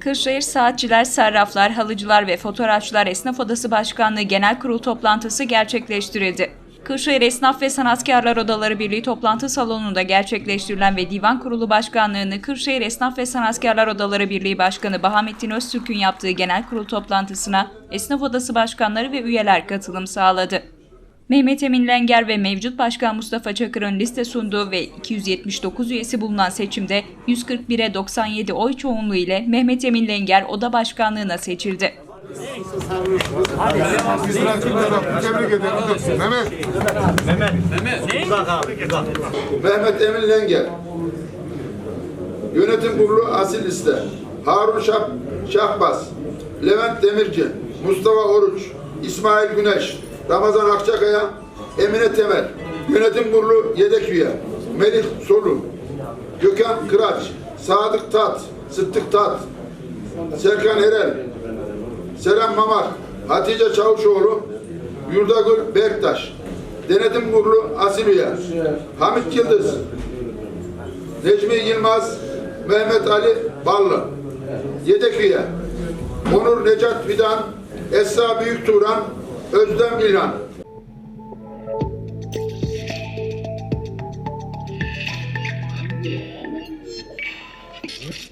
Kırşehir Saatçiler, Sarraflar, Halıcılar ve Fotoğrafçılar Esnaf Odası Başkanlığı Genel Kurul toplantısı gerçekleştirildi. Kırşehir Esnaf ve Sanatkarlar Odaları Birliği toplantı salonunda gerçekleştirilen ve Divan Kurulu Başkanlığını Kırşehir Esnaf ve Sanatkarlar Odaları Birliği Başkanı Bahamettin Öztürk'ün yaptığı genel kurul toplantısına Esnaf Odası Başkanları ve üyeler katılım sağladı. Mehmet Emin Lenger ve mevcut Başkan Mustafa Çakır'ın liste sunduğu ve 279 üyesi bulunan seçimde 141'e 97 oy çoğunluğu ile Mehmet Emin Lenger oda başkanlığına seçildi. Mehmet Emin Lenger. Yönetim Kurulu Asil Liste. Harun Şah, Şahbaz. Levent Demirci. Mustafa Oruç. İsmail Güneş. Ramazan Akçakaya. Emine Temel. Yönetim Kurulu Yedek Üye. Melih Solu. Gökhan Kıraç. Sadık Tat. Sıddık Tat. Serkan Erel. Serem Mamar. Hatice Çavuşoğlu. Yurdagül Berktaş. Denetim Kurulu Asil Üye. Hamit Yıldız. Necmi Yılmaz, Mehmet Ali Ballı. Yedek üye. Onur Necat Fidan, Esra Büyük Turan, Özlem İlhan. Thank